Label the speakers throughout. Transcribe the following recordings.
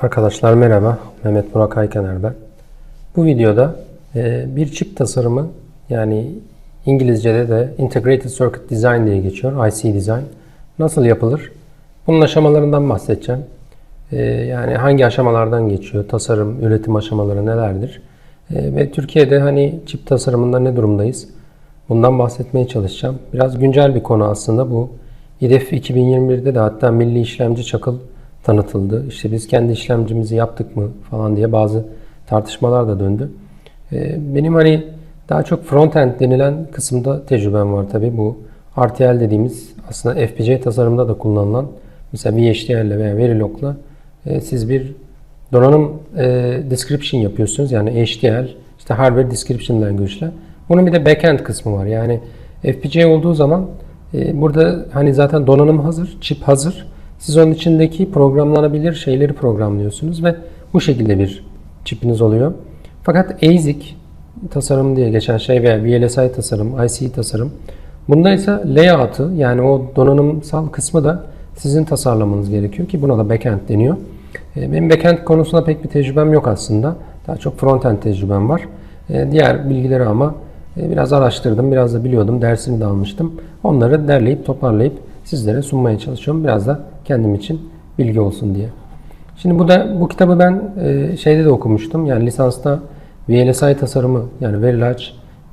Speaker 1: Arkadaşlar merhaba, Mehmet Burak Aykener ben. Bu videoda e, bir çip tasarımı yani İngilizce'de de Integrated Circuit Design diye geçiyor, IC Design. Nasıl yapılır? Bunun aşamalarından bahsedeceğim. E, yani hangi aşamalardan geçiyor, tasarım, üretim aşamaları nelerdir? E, ve Türkiye'de hani çip tasarımında ne durumdayız? Bundan bahsetmeye çalışacağım. Biraz güncel bir konu aslında bu. İDEF 2021'de de hatta Milli İşlemci Çakıl tanıtıldı. İşte biz kendi işlemcimizi yaptık mı falan diye bazı tartışmalar da döndü. Ee, Benim hani daha çok front-end denilen kısımda tecrübem var tabii. Bu RTL dediğimiz aslında FPGA tasarımda da kullanılan mesela VHDL ile veya Verilog'la e, siz bir donanım e, description yapıyorsunuz. Yani HDL, işte hardware description language ile. Bunun bir de backend kısmı var. Yani FPGA olduğu zaman e, burada hani zaten donanım hazır, çip hazır. Siz onun içindeki programlanabilir şeyleri programlıyorsunuz ve bu şekilde bir çipiniz oluyor. Fakat ASIC tasarım diye geçen şey veya VLSI tasarım, IC tasarım. Bunda ise layout'ı yani o donanımsal kısmı da sizin tasarlamanız gerekiyor ki buna da backend deniyor. E, Benim backend konusunda pek bir tecrübem yok aslında. Daha çok frontend tecrübem var. E, Diğer bilgileri ama e, biraz araştırdım, biraz da biliyordum, dersini de almıştım. Onları derleyip toparlayıp sizlere sunmaya çalışıyorum. Biraz da kendim için bilgi olsun diye. Şimdi bu da bu kitabı ben e, şeyde de okumuştum. Yani lisansta VLSI tasarımı yani Very Large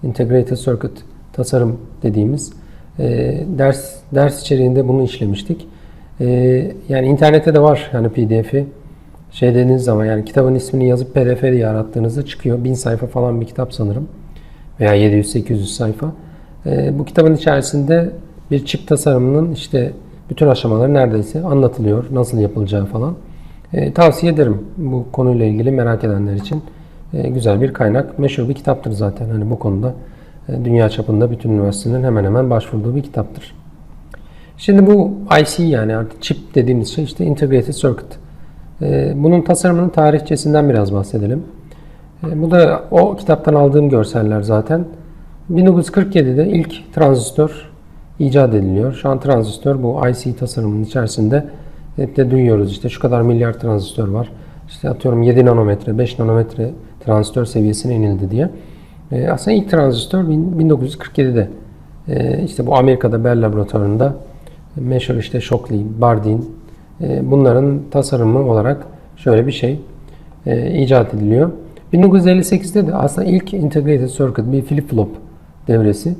Speaker 1: Integrated Circuit tasarım dediğimiz e, ders ders içeriğinde bunu işlemiştik. E, yani internette de var yani PDF'i. Şey dediğiniz zaman yani kitabın ismini yazıp PDF diye arattığınızda çıkıyor. 1000 sayfa falan bir kitap sanırım. Veya 700-800 sayfa. Bu kitabın içerisinde bir çip tasarımının işte bütün aşamaları neredeyse anlatılıyor. Nasıl yapılacağı falan. E, tavsiye ederim bu konuyla ilgili merak edenler için. E, güzel bir kaynak. Meşhur bir kitaptır zaten. Hani bu konuda e, dünya çapında bütün üniversitelerin hemen hemen başvurduğu bir kitaptır. Şimdi bu IC yani artık çip dediğimiz şey işte Integrated Circuit. E, bunun tasarımının tarihçesinden biraz bahsedelim. E, bu da o kitaptan aldığım görseller zaten. 1947'de ilk transistör icat ediliyor. Şu an transistör bu IC tasarımının içerisinde hep de duyuyoruz işte şu kadar milyar transistör var. İşte atıyorum 7 nanometre, 5 nanometre transistör seviyesine inildi diye. Ee, aslında ilk transistör 1947'de ee, işte bu Amerika'da Bell laboratuvarında meşhur işte Shockley, Bardeen e, bunların tasarımı olarak şöyle bir şey e, icat ediliyor. 1958'de de aslında ilk integrated circuit bir flip flop devresi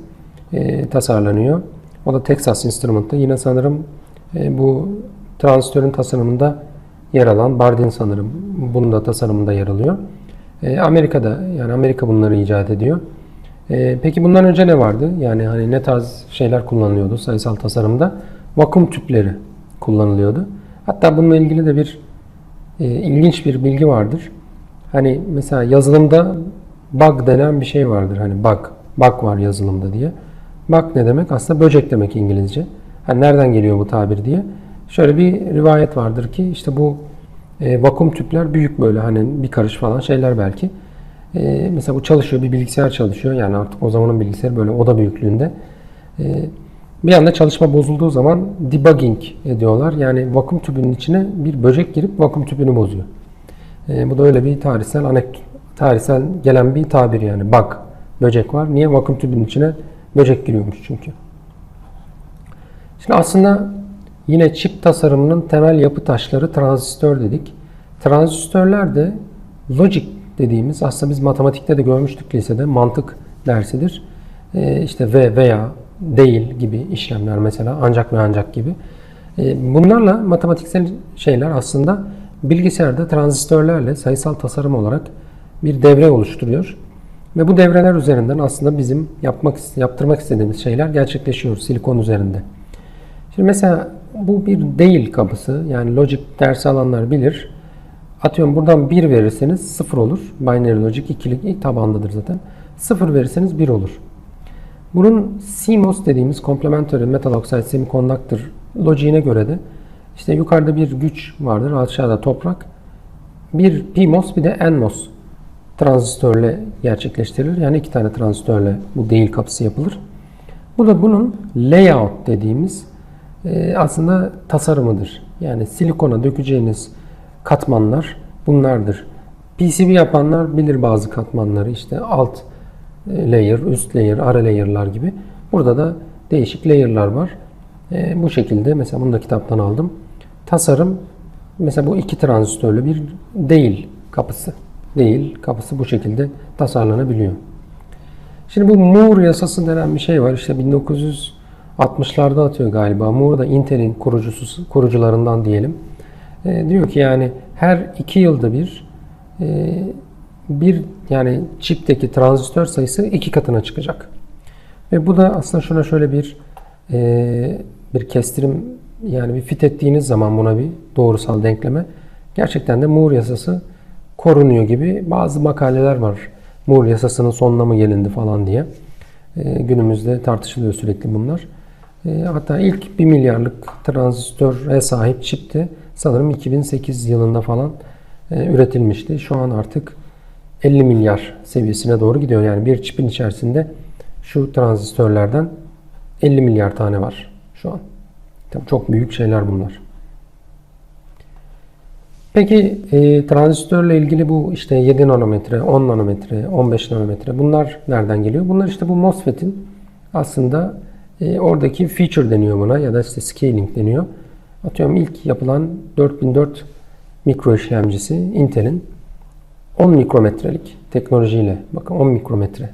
Speaker 1: e, tasarlanıyor. O da Texas Instrument'ta. Yine sanırım e, bu transistörün tasarımında yer alan Bardeen sanırım bunun da tasarımında yer alıyor. E, Amerika'da yani Amerika bunları icat ediyor. E, peki bundan önce ne vardı? Yani hani ne tarz şeyler kullanılıyordu sayısal tasarımda? Vakum tüpleri kullanılıyordu. Hatta bununla ilgili de bir e, ilginç bir bilgi vardır. Hani mesela yazılımda bug denen bir şey vardır. Hani bug, bug var yazılımda diye. Bug ne demek? Aslında böcek demek İngilizce. Hani nereden geliyor bu tabir diye. Şöyle bir rivayet vardır ki işte bu e, vakum tüpler büyük böyle hani bir karış falan şeyler belki. E, mesela bu çalışıyor bir bilgisayar çalışıyor. Yani artık o zamanın bilgisayarı böyle oda büyüklüğünde. E, bir anda çalışma bozulduğu zaman debugging ediyorlar. Yani vakum tüpünün içine bir böcek girip vakum tüpünü bozuyor. E, bu da öyle bir tarihsel anekdot, tarihsel gelen bir tabir yani bug. Böcek var. Niye vakum tüpünün içine böcek giriyormuş çünkü. Şimdi aslında yine çip tasarımının temel yapı taşları transistör dedik. Transistörler de logic dediğimiz aslında biz matematikte de görmüştük lisede mantık dersidir. Ee, işte ve veya değil gibi işlemler mesela ancak ve ancak gibi. Ee, bunlarla matematiksel şeyler aslında bilgisayarda transistörlerle sayısal tasarım olarak bir devre oluşturuyor. Ve bu devreler üzerinden aslında bizim yapmak yaptırmak istediğimiz şeyler gerçekleşiyor silikon üzerinde. Şimdi mesela bu bir değil kapısı. Yani logic dersi alanlar bilir. Atıyorum buradan 1 verirseniz 0 olur. Binary logic ikilik ilk tabandadır zaten. 0 verirseniz 1 olur. Bunun CMOS dediğimiz Complementary Metal Oxide Semiconductor logiğine göre de işte yukarıda bir güç vardır, aşağıda toprak. Bir PMOS bir de NMOS transistörle gerçekleştirilir. Yani iki tane transistörle bu değil kapısı yapılır. Bu da bunun layout dediğimiz e, aslında tasarımıdır. Yani silikona dökeceğiniz katmanlar bunlardır. PCB yapanlar bilir bazı katmanları işte alt layer, üst layer, ara layer'lar gibi. Burada da değişik layer'lar var. E, bu şekilde mesela bunu da kitaptan aldım. Tasarım mesela bu iki transistörlü bir değil kapısı. Değil kapısı bu şekilde tasarlanabiliyor. Şimdi bu Moore yasası denen bir şey var. İşte 1960'larda atıyor galiba. Moore da Intel'in kurucusu, kurucularından diyelim. E, diyor ki yani her iki yılda bir e, bir yani çipteki transistör sayısı iki katına çıkacak. Ve bu da aslında şuna şöyle bir e, bir kestirim yani bir fit ettiğiniz zaman buna bir doğrusal denkleme gerçekten de Moore yasası korunuyor gibi bazı makaleler var. Moore yasasının sonuna mı gelindi falan diye. E, günümüzde tartışılıyor sürekli bunlar. E, hatta ilk 1 milyarlık transistöre sahip çip de sanırım 2008 yılında falan e, üretilmişti. Şu an artık 50 milyar seviyesine doğru gidiyor. Yani bir çipin içerisinde şu transistörlerden 50 milyar tane var şu an. Tabii çok büyük şeyler bunlar. Peki e, transistörle ilgili bu işte 7 nanometre, 10 nanometre, 15 nanometre bunlar nereden geliyor? Bunlar işte bu MOSFET'in aslında e, oradaki feature deniyor buna ya da işte scaling deniyor. Atıyorum ilk yapılan 4004 mikro işlemcisi Intel'in 10 mikrometrelik teknolojiyle bakın 10 mikrometre.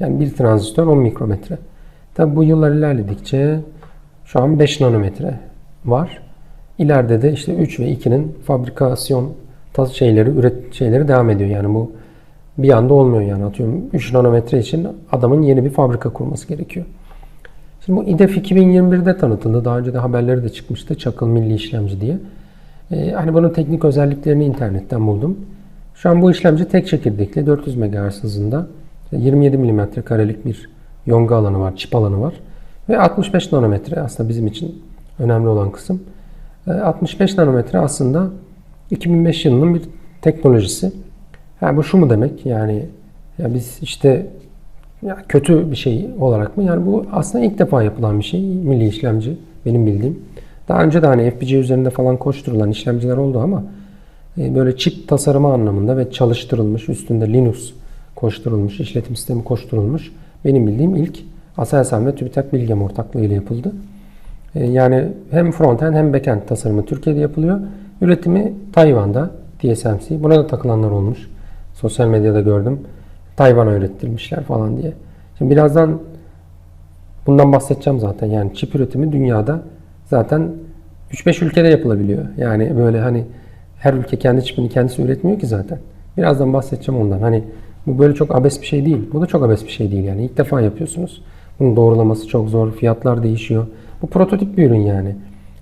Speaker 1: Yani bir transistör 10 mikrometre. Tabi bu yıllar ilerledikçe şu an 5 nanometre var. İleride de işte 3 ve 2'nin fabrikasyon tas şeyleri üret şeyleri devam ediyor. Yani bu bir anda olmuyor yani atıyorum 3 nanometre için adamın yeni bir fabrika kurması gerekiyor. Şimdi bu İDEF 2021'de tanıtıldı. Daha önce de haberleri de çıkmıştı. Çakıl Milli İşlemci diye. Ee, hani bunun teknik özelliklerini internetten buldum. Şu an bu işlemci tek çekirdekli 400 MHz hızında 27 mm karelik bir yonga alanı var, çip alanı var. Ve 65 nanometre aslında bizim için önemli olan kısım. 65 ee, nanometre aslında 2005 yılının bir teknolojisi. Yani bu şu mu demek? Yani ya biz işte ya kötü bir şey olarak mı? Yani bu aslında ilk defa yapılan bir şey. Milli işlemci benim bildiğim. Daha önce de hani FPGA üzerinde falan koşturulan işlemciler oldu ama e, böyle çip tasarımı anlamında ve çalıştırılmış, üstünde Linux koşturulmuş, işletim sistemi koşturulmuş. Benim bildiğim ilk Aselsan ve TÜBİTAK Bilgem ortaklığı ile yapıldı. E, yani hem frontend hem backend tasarımı Türkiye'de yapılıyor. Üretimi Tayvan'da TSMC. Buna da takılanlar olmuş. Sosyal medyada gördüm. Tayvan'a öğrettirmişler falan diye. Şimdi birazdan bundan bahsedeceğim zaten. Yani çip üretimi dünyada zaten 3-5 ülkede yapılabiliyor. Yani böyle hani her ülke kendi çipini kendisi üretmiyor ki zaten. Birazdan bahsedeceğim ondan. Hani bu böyle çok abes bir şey değil. Bu da çok abes bir şey değil yani. İlk defa yapıyorsunuz. Bunun doğrulaması çok zor. Fiyatlar değişiyor. Bu prototip bir ürün yani.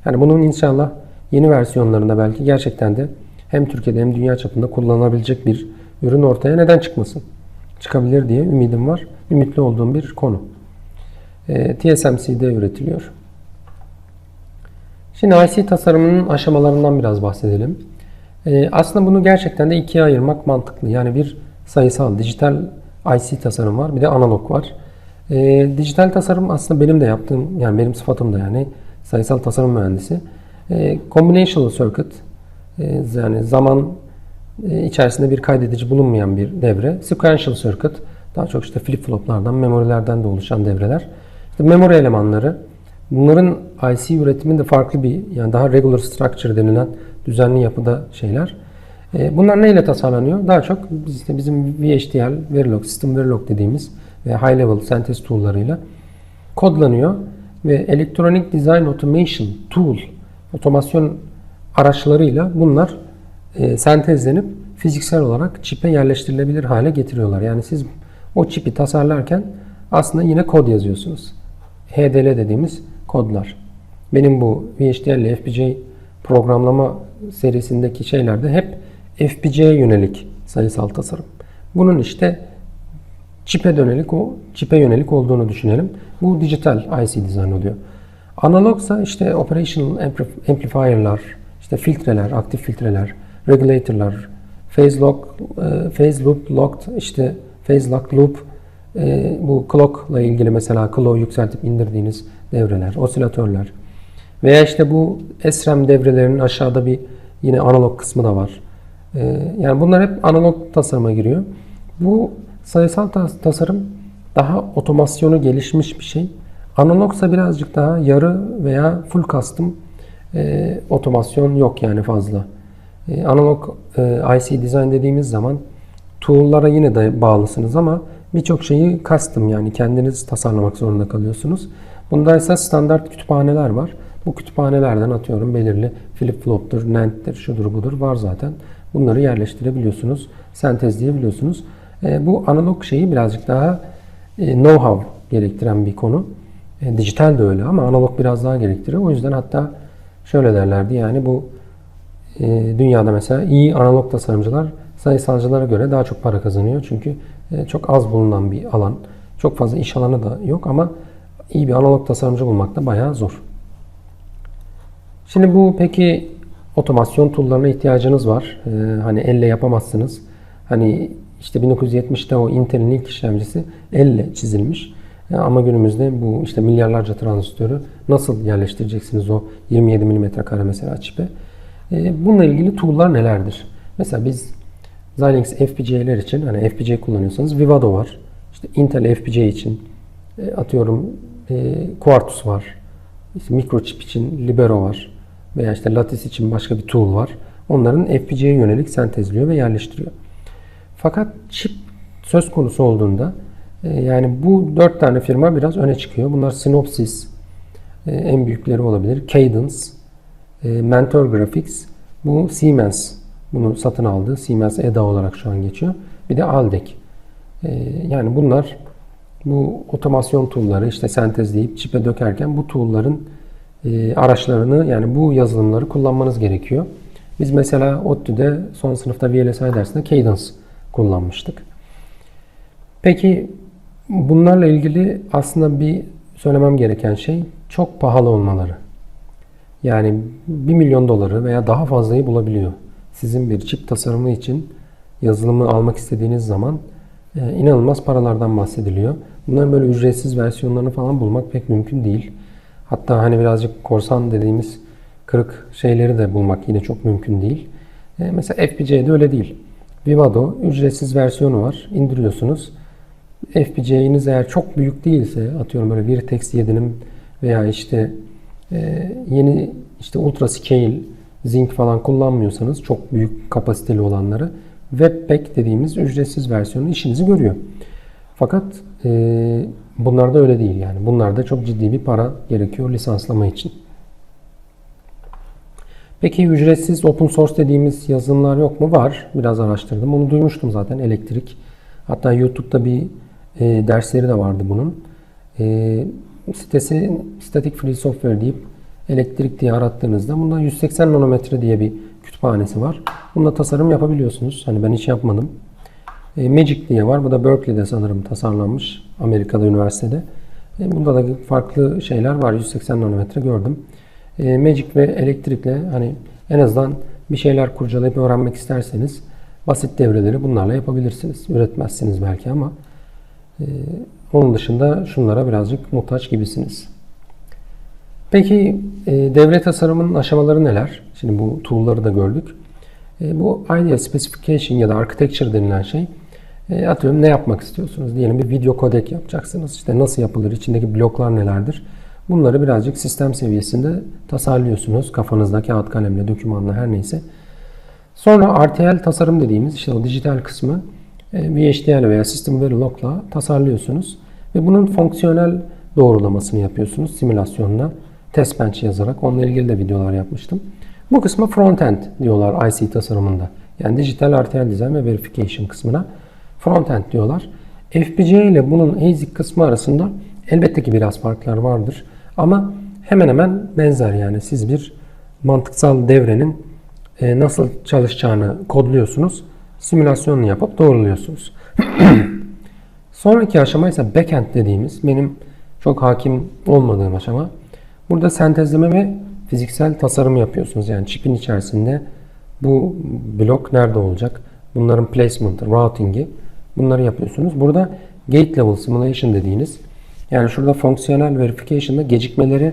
Speaker 1: Yani bunun inşallah yeni versiyonlarında belki gerçekten de hem Türkiye'de hem dünya çapında kullanılabilecek bir ürün ortaya neden çıkmasın? Çıkabilir diye ümidim var. Ümitli olduğum bir konu. E, TSMC'de üretiliyor. Şimdi IC tasarımının aşamalarından biraz bahsedelim. E, aslında bunu gerçekten de ikiye ayırmak mantıklı. Yani bir sayısal, dijital IC tasarım var. Bir de analog var. E, dijital tasarım aslında benim de yaptığım, yani benim sıfatım da yani sayısal tasarım mühendisi. E, combinational circuit, e, yani zaman e, içerisinde bir kaydedici bulunmayan bir devre. Sequential circuit, daha çok işte flip floplardan, memorilerden de oluşan devreler. İşte memori elemanları, bunların IC üretiminde farklı bir, yani daha regular structure denilen düzenli yapıda şeyler. E, bunlar neyle tasarlanıyor? Daha çok işte bizim VHDL, Verilog, System Verilog dediğimiz High Level Sentence tool'larıyla kodlanıyor ve Electronic Design Automation Tool otomasyon araçlarıyla bunlar e, sentezlenip fiziksel olarak çipe yerleştirilebilir hale getiriyorlar. Yani siz o çipi tasarlarken aslında yine kod yazıyorsunuz. HDL dediğimiz kodlar. Benim bu VHDL FPGA programlama serisindeki şeylerde hep FPGA'ya yönelik sayısal tasarım. Bunun işte çipe dönelik o çipe yönelik olduğunu düşünelim. Bu dijital IC design oluyor. Analogsa işte operational amplifier'lar, işte filtreler, aktif filtreler, regulator'lar, phase lock, e, phase loop locked, işte phase lock loop, e, bu clock ile ilgili mesela clock yükseltip indirdiğiniz devreler, osilatörler veya işte bu SRAM devrelerinin aşağıda bir Yine analog kısmı da var. Ee, yani bunlar hep analog tasarıma giriyor. Bu sayısal tas- tasarım daha otomasyonu gelişmiş bir şey. Analogsa birazcık daha yarı veya full custom e, otomasyon yok yani fazla. E, analog e, IC design dediğimiz zaman tool'lara yine de bağlısınız ama birçok şeyi custom yani kendiniz tasarlamak zorunda kalıyorsunuz. Bunda ise standart kütüphaneler var. Bu kütüphanelerden atıyorum belirli flip flop'tur, NAND'dir, şudur budur var zaten. Bunları yerleştirebiliyorsunuz, sentezleyebiliyorsunuz. E, bu analog şeyi birazcık daha e, know-how gerektiren bir konu. E, dijital de öyle ama analog biraz daha gerektiriyor. O yüzden hatta şöyle derlerdi yani bu dünyada mesela iyi analog tasarımcılar sayısalcılara göre daha çok para kazanıyor. Çünkü çok az bulunan bir alan. Çok fazla iş alanı da yok ama iyi bir analog tasarımcı bulmak da bayağı zor. Şimdi bu peki otomasyon tool'larına ihtiyacınız var. Ee, hani elle yapamazsınız. Hani işte 1970'te o Intel'in ilk işlemcisi elle çizilmiş. Ee, ama günümüzde bu işte milyarlarca transistörü nasıl yerleştireceksiniz o 27 mm kare mesela çipe? Ee, bununla ilgili tool'lar nelerdir? Mesela biz Xilinx FPGA'ler için hani FPGA kullanıyorsanız Vivado var. İşte Intel FPGA için e, atıyorum e, Quartus var. İşte microchip için Libero var. Veya işte Lattice için başka bir tool var. Onların FPGA'ya yönelik sentezliyor ve yerleştiriyor. Fakat chip söz konusu olduğunda e, yani bu dört tane firma biraz öne çıkıyor. Bunlar Synopsys e, en büyükleri olabilir. Cadence, e, Mentor Graphics, bu Siemens bunu satın aldı. Siemens EDA olarak şu an geçiyor. Bir de Aldec. Yani bunlar bu otomasyon tool'ları işte sentezleyip çipe dökerken bu tool'ların araçlarını yani bu yazılımları kullanmanız gerekiyor. Biz mesela ODTÜ'de son sınıfta VLSI dersinde Cadence kullanmıştık. Peki bunlarla ilgili aslında bir söylemem gereken şey çok pahalı olmaları. Yani 1 milyon doları veya daha fazlayı bulabiliyor. Sizin bir çip tasarımı için yazılımı almak istediğiniz zaman e, inanılmaz paralardan bahsediliyor. Bunların böyle ücretsiz versiyonlarını falan bulmak pek mümkün değil. Hatta hani birazcık korsan dediğimiz kırık şeyleri de bulmak yine çok mümkün değil. E, mesela FPGA'de öyle değil. Vivado ücretsiz versiyonu var. İndiriyorsunuz. FPGA'niz eğer çok büyük değilse atıyorum böyle Virtex 7'nin veya işte e, yeni işte ultra scale Zinc falan kullanmıyorsanız çok büyük kapasiteli olanları Webpack dediğimiz ücretsiz versiyonu işinizi görüyor. Fakat e, bunlarda öyle değil yani. Bunlarda çok ciddi bir para gerekiyor lisanslama için. Peki ücretsiz open source dediğimiz yazılımlar yok mu? Var. Biraz araştırdım. Onu duymuştum zaten elektrik. Hatta YouTube'da bir e, dersleri de vardı bunun. E, sitesi Static Free Software deyip elektrik diye arattığınızda bunda 180 nanometre diye bir kütüphanesi var. Bununla tasarım yapabiliyorsunuz. Hani ben hiç yapmadım. E, Magic diye var. Bu da Berkeley'de sanırım tasarlanmış. Amerika'da üniversitede. E, bunda da farklı şeyler var. 180 nanometre gördüm. E, Magic ve elektrikle hani en azından bir şeyler kurcalayıp öğrenmek isterseniz basit devreleri bunlarla yapabilirsiniz. Üretmezsiniz belki ama e, onun dışında şunlara birazcık muhtaç gibisiniz. Peki e, devre tasarımının aşamaları neler? Şimdi bu tool'ları da gördük. E, bu Idea Specification ya da Architecture denilen şey e, atıyorum ne yapmak istiyorsunuz? Diyelim bir video kodek yapacaksınız. İşte nasıl yapılır? İçindeki bloklar nelerdir? Bunları birazcık sistem seviyesinde tasarlıyorsunuz. Kafanızda kağıt kalemle, dokümanla her neyse. Sonra RTL tasarım dediğimiz işte o dijital kısmı e, VHDL veya System Verilog'la tasarlıyorsunuz. Ve bunun fonksiyonel doğrulamasını yapıyorsunuz simülasyonla. Test bench yazarak. Onunla ilgili de videolar yapmıştım. Bu kısma frontend diyorlar IC tasarımında. Yani dijital RTL design ve verification kısmına frontend diyorlar. FPGA ile bunun ASIC kısmı arasında elbette ki biraz farklar vardır. Ama hemen hemen benzer yani siz bir mantıksal devrenin e, nasıl çalışacağını kodluyorsunuz. Simülasyonunu yapıp doğruluyorsunuz. Sonraki aşama ise backend dediğimiz benim çok hakim olmadığım aşama. Burada sentezleme ve fiziksel tasarım yapıyorsunuz. Yani çipin içerisinde bu blok nerede olacak? Bunların placement, routing'i bunları yapıyorsunuz. Burada gate level simulation dediğiniz yani şurada fonksiyonel verification'da gecikmeleri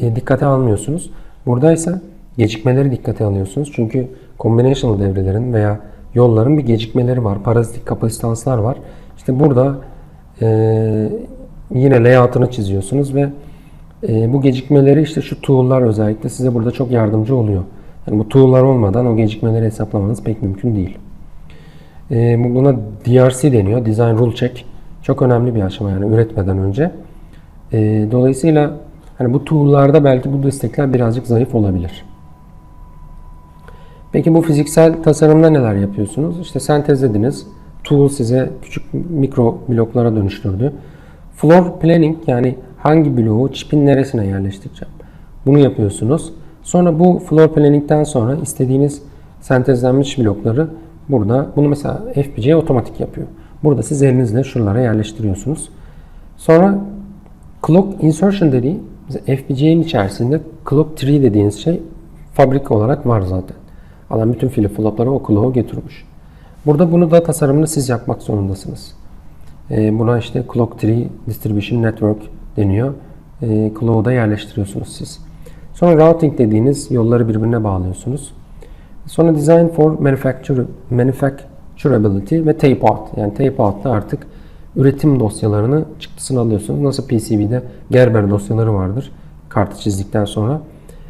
Speaker 1: e, dikkate almıyorsunuz. Burada ise gecikmeleri dikkate alıyorsunuz. Çünkü combinational devrelerin veya yolların bir gecikmeleri var. Parazitik kapasitanslar var. İşte burada e, yine layout'ını çiziyorsunuz ve e, bu gecikmeleri işte şu tool'lar özellikle size burada çok yardımcı oluyor. Yani bu tool'lar olmadan o gecikmeleri hesaplamanız pek mümkün değil. E, bu- buna DRC deniyor. Design Rule Check. Çok önemli bir aşama yani üretmeden önce. E, dolayısıyla hani bu tool'larda belki bu destekler birazcık zayıf olabilir. Peki bu fiziksel tasarımda neler yapıyorsunuz? İşte sentezlediniz. Tool size küçük mikro bloklara dönüştürdü. Floor planning yani hangi bloğu çipin neresine yerleştireceğim? Bunu yapıyorsunuz. Sonra bu floor planning'den sonra istediğiniz sentezlenmiş blokları burada bunu mesela FPGA otomatik yapıyor. Burada siz elinizle şuralara yerleştiriyorsunuz. Sonra clock insertion dediği FPGA'nin içerisinde clock tree dediğiniz şey fabrik olarak var zaten. Adam bütün flip flopları o clock'a götürmüş. Burada bunu da tasarımını siz yapmak zorundasınız. Ee, buna işte Clock Tree Distribution Network deniyor. Ee, Clock'u da yerleştiriyorsunuz siz. Sonra routing dediğiniz yolları birbirine bağlıyorsunuz. Sonra Design for Manufacture, Manufacturability ve Tape Out. Yani Tape Out'ta artık üretim dosyalarını çıktısını alıyorsunuz. Nasıl PCB'de Gerber dosyaları vardır kartı çizdikten sonra.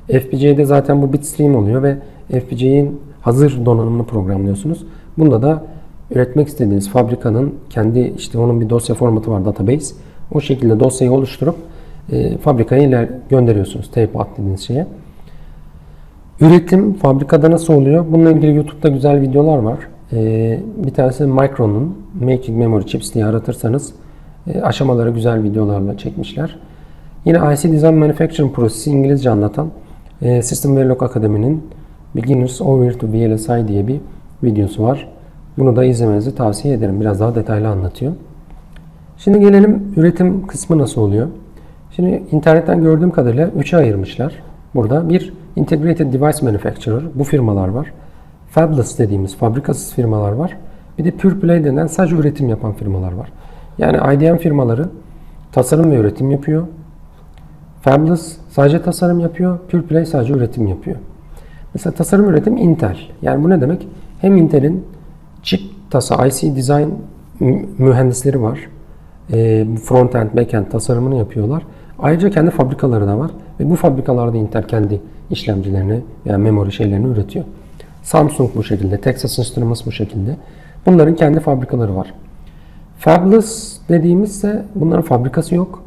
Speaker 1: FPGA'de zaten bu bitstream oluyor ve FPGA'nin hazır donanımını programlıyorsunuz. Bunda da üretmek istediğiniz fabrikanın kendi işte onun bir dosya formatı var database. O şekilde dosyayı oluşturup e, fabrikaya iler gönderiyorsunuz tape out dediğiniz şeye. Üretim fabrikada nasıl oluyor? Bununla ilgili YouTube'da güzel videolar var. E, bir tanesi Micron'un Making Memory Chips diye aratırsanız e, aşamaları güzel videolarla çekmişler. Yine IC Design Manufacturing prosesi İngilizce anlatan e, System Verilog Akademi'nin Beginners Over to VLSI diye bir videosu var. Bunu da izlemenizi tavsiye ederim. Biraz daha detaylı anlatıyor. Şimdi gelelim üretim kısmı nasıl oluyor? Şimdi internetten gördüğüm kadarıyla 3'e ayırmışlar. Burada bir Integrated Device Manufacturer, bu firmalar var. Fabless dediğimiz fabrikasız firmalar var. Bir de Pure Play denen sadece üretim yapan firmalar var. Yani IDM firmaları tasarım ve üretim yapıyor. Fabless sadece tasarım yapıyor. Pure Play sadece üretim yapıyor. Mesela tasarım üretim Intel. Yani bu ne demek? Hem Intel'in chip tasa, IC design mü- mühendisleri var. Ee, front-end, back-end tasarımını yapıyorlar. Ayrıca kendi fabrikaları da var. Ve bu fabrikalarda Intel kendi işlemcilerini, yani memory şeylerini üretiyor. Samsung bu şekilde, Texas Instruments bu şekilde. Bunların kendi fabrikaları var. Fabless dediğimizse bunların fabrikası yok.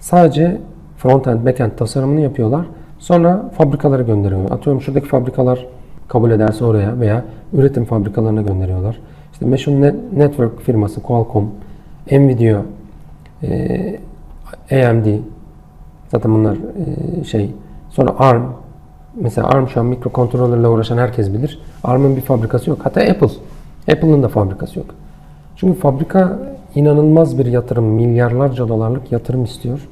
Speaker 1: Sadece front-end, back-end tasarımını yapıyorlar. Sonra fabrikalara gönderiyorlar. Atıyorum şuradaki fabrikalar kabul ederse oraya veya üretim fabrikalarına gönderiyorlar. İşte Net- Network firması Qualcomm, Nvidia, e, AMD zaten bunlar e, şey sonra ARM mesela ARM şu an mikrokontrollerle uğraşan herkes bilir. ARM'ın bir fabrikası yok. Hatta Apple. Apple'ın da fabrikası yok. Çünkü fabrika inanılmaz bir yatırım, milyarlarca dolarlık yatırım istiyor.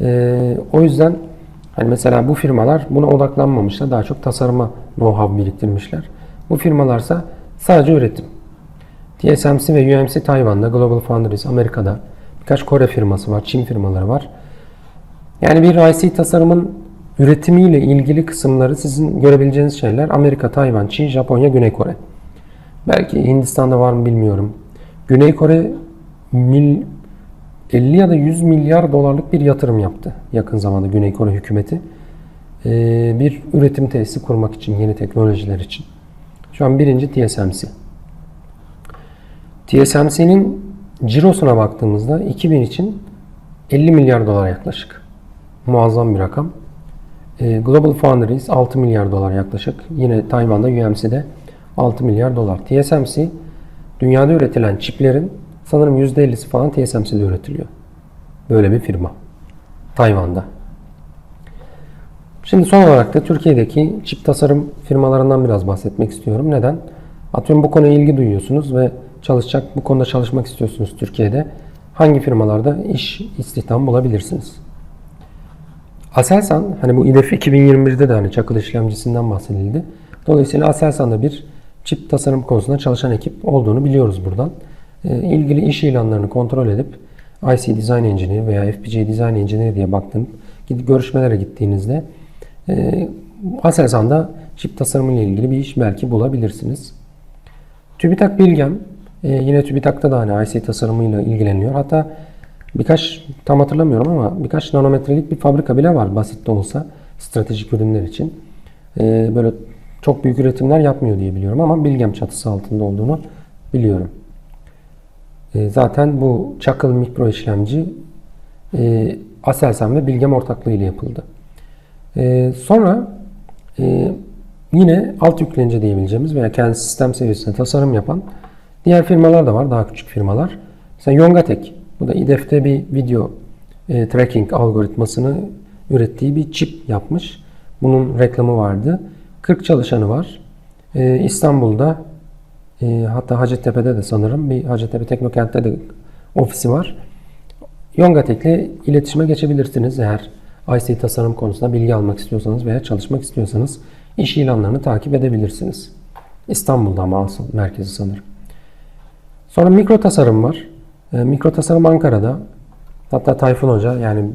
Speaker 1: Ee, o yüzden hani mesela bu firmalar buna odaklanmamışlar. Daha çok tasarıma know-how biriktirmişler. Bu firmalarsa sadece üretim. TSMC ve UMC Tayvan'da, Global Foundries Amerika'da, birkaç Kore firması var, Çin firmaları var. Yani bir IC tasarımın üretimiyle ilgili kısımları sizin görebileceğiniz şeyler Amerika, Tayvan, Çin, Japonya, Güney Kore. Belki Hindistan'da var mı bilmiyorum. Güney Kore mil, 50 ya da 100 milyar dolarlık bir yatırım yaptı yakın zamanda Güney Kore hükümeti. Ee, bir üretim tesisi kurmak için, yeni teknolojiler için. Şu an birinci TSMC. TSMC'nin cirosuna baktığımızda 2000 için 50 milyar dolar yaklaşık. Muazzam bir rakam. Ee, Global Foundries 6 milyar dolar yaklaşık. Yine Tayvan'da UMC'de 6 milyar dolar. TSMC dünyada üretilen çiplerin sanırım %50'si falan TSMC'de üretiliyor. Böyle bir firma. Tayvan'da. Şimdi son olarak da Türkiye'deki çip tasarım firmalarından biraz bahsetmek istiyorum. Neden? Atıyorum bu konuya ilgi duyuyorsunuz ve çalışacak, bu konuda çalışmak istiyorsunuz Türkiye'de. Hangi firmalarda iş istihdam bulabilirsiniz? Aselsan, hani bu İDEF 2021'de de hani çakıl işlemcisinden bahsedildi. Dolayısıyla Aselsan'da bir çip tasarım konusunda çalışan ekip olduğunu biliyoruz buradan. Ee, ilgili iş ilanlarını kontrol edip IC Design Engineer veya FPGA Design Engineer diye baktığım gidip görüşmelere gittiğinizde e, Aselsan'da çip tasarımı ile ilgili bir iş belki bulabilirsiniz. TÜBİTAK Bilgem e, yine TÜBİTAK'ta da hani IC tasarımıyla ilgileniyor. Hatta birkaç tam hatırlamıyorum ama birkaç nanometrelik bir fabrika bile var basit de olsa stratejik ürünler için. E, böyle çok büyük üretimler yapmıyor diye biliyorum ama Bilgem çatısı altında olduğunu biliyorum. E, zaten bu Çakıl mikro işlemci e, Aselsan ve Bilgem ortaklığı ile yapıldı. E, sonra e, yine alt yüklenici diyebileceğimiz veya kendi sistem seviyesinde tasarım yapan diğer firmalar da var. Daha küçük firmalar. Mesela Yongatek. Bu da İDEF'te bir video e, tracking algoritmasını ürettiği bir çip yapmış. Bunun reklamı vardı. 40 çalışanı var. E, İstanbul'da e, hatta Hacettepe'de de sanırım bir Hacettepe Teknokent'te de ofisi var. Yongatek'le iletişime geçebilirsiniz eğer IC tasarım konusunda bilgi almak istiyorsanız veya çalışmak istiyorsanız iş ilanlarını takip edebilirsiniz. İstanbul'da ama asıl merkezi sanırım. Sonra mikro tasarım var. E, mikro tasarım Ankara'da. Hatta Tayfun Hoca yani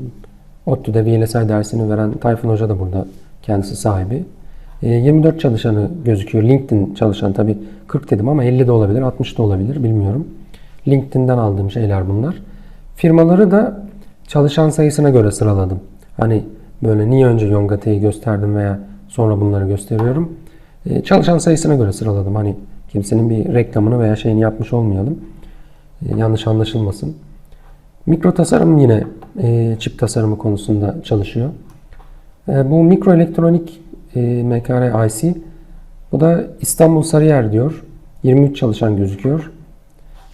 Speaker 1: ODTÜ'de VLSI dersini veren Tayfun Hoca da burada kendisi sahibi. E, 24 çalışanı gözüküyor. LinkedIn çalışanı tabii 40 dedim ama 50 de olabilir, 60 da olabilir bilmiyorum. LinkedIn'den aldığım şeyler bunlar. Firmaları da çalışan sayısına göre sıraladım. Hani böyle niye önce Yongate'yi gösterdim veya sonra bunları gösteriyorum. Ee, çalışan sayısına göre sıraladım. Hani kimsenin bir reklamını veya şeyini yapmış olmayalım. Yanlış anlaşılmasın. Mikro tasarım yine e, çip tasarımı konusunda çalışıyor. E, bu mikroelektronik e, MKR IC bu da İstanbul Sarıyer diyor. 23 çalışan gözüküyor.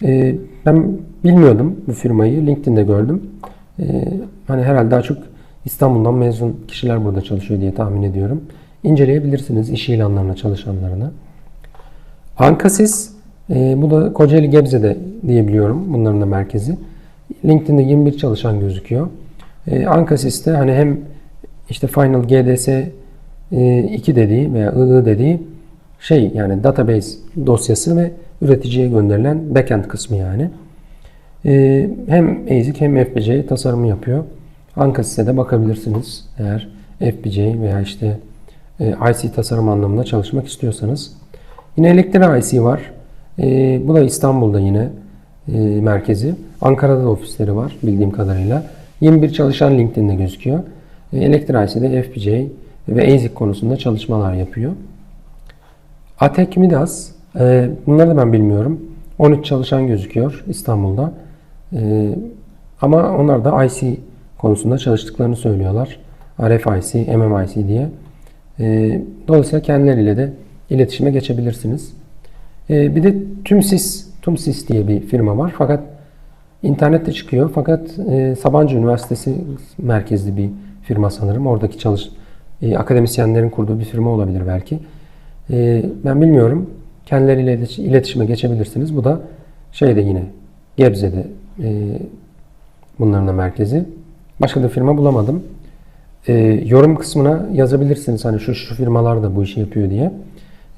Speaker 1: E, ben bilmiyordum bu firmayı. LinkedIn'de gördüm. Hani herhalde daha çok İstanbul'dan mezun kişiler burada çalışıyor diye tahmin ediyorum. İnceleyebilirsiniz iş ilanlarına çalışanlarını. Ankasis e, bu da Kocaeli Gebze'de diyebiliyorum. Bunların da merkezi. LinkedIn'de 21 çalışan gözüküyor. E, Ankasis'te hani hem işte Final GDS e, 2 dediği veya II dediği şey yani database dosyası ve üreticiye gönderilen backend kısmı yani. E, hem ASIC hem FPGA tasarımı yapıyor. Ankasis'e de bakabilirsiniz eğer FPGA veya işte e, IC tasarım anlamında çalışmak istiyorsanız. Yine Elektra IC var. E, bu da İstanbul'da yine e, merkezi. Ankara'da da ofisleri var bildiğim kadarıyla. 21 çalışan LinkedIn'de gözüküyor. E, Elektra IC'de FPGA ve ASIC konusunda çalışmalar yapıyor. Atek Midas, e, bunları da ben bilmiyorum. 13 çalışan gözüküyor İstanbul'da. E, ama onlar da IC konusunda çalıştıklarını söylüyorlar. RFIC, MMIC diye. E, dolayısıyla kendileriyle de iletişime geçebilirsiniz. E, bir de TÜMSIS, TÜMSIS diye bir firma var. Fakat internette çıkıyor. Fakat e, Sabancı Üniversitesi merkezli bir firma sanırım. Oradaki çalış e, akademisyenlerin kurduğu bir firma olabilir belki. E, ben bilmiyorum. Kendileriyle iletişime geçebilirsiniz. Bu da şeyde yine Gebze'de e, bunların da merkezi. Başka da firma bulamadım. E, yorum kısmına yazabilirsiniz. Hani şu şu firmalar da bu işi yapıyor diye.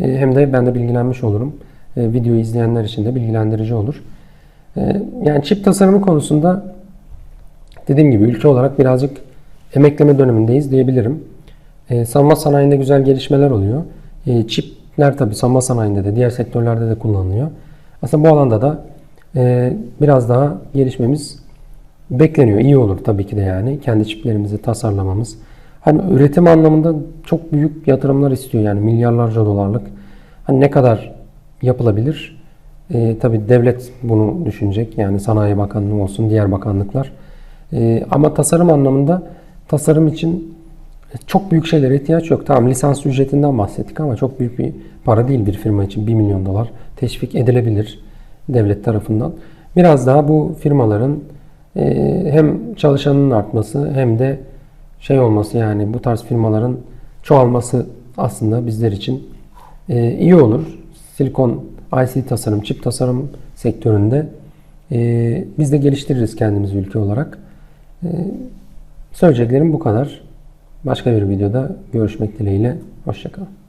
Speaker 1: E, hem de ben de bilgilenmiş olurum. E, videoyu izleyenler için de bilgilendirici olur. E, yani çip tasarımı konusunda dediğim gibi ülke olarak birazcık emekleme dönemindeyiz diyebilirim. E, savunma sanayinde güzel gelişmeler oluyor. E, çipler tabi savunma sanayinde de diğer sektörlerde de kullanılıyor. Aslında bu alanda da e, biraz daha gelişmemiz bekleniyor. İyi olur tabii ki de yani. Kendi çiplerimizi tasarlamamız. Hani üretim anlamında çok büyük yatırımlar istiyor yani milyarlarca dolarlık. Hani ne kadar yapılabilir? E, tabii devlet bunu düşünecek. Yani Sanayi Bakanlığı olsun, diğer bakanlıklar. E, ama tasarım anlamında tasarım için çok büyük şeylere ihtiyaç yok. Tamam lisans ücretinden bahsettik ama çok büyük bir para değil bir firma için 1 milyon dolar teşvik edilebilir devlet tarafından. Biraz daha bu firmaların e, hem çalışanın artması hem de şey olması yani bu tarz firmaların çoğalması aslında bizler için e, iyi olur. Silikon IC tasarım, çip tasarım sektöründe e, biz de geliştiririz kendimizi ülke olarak. Söyleyeceklerim bu kadar. Başka bir videoda görüşmek dileğiyle. Hoşçakalın.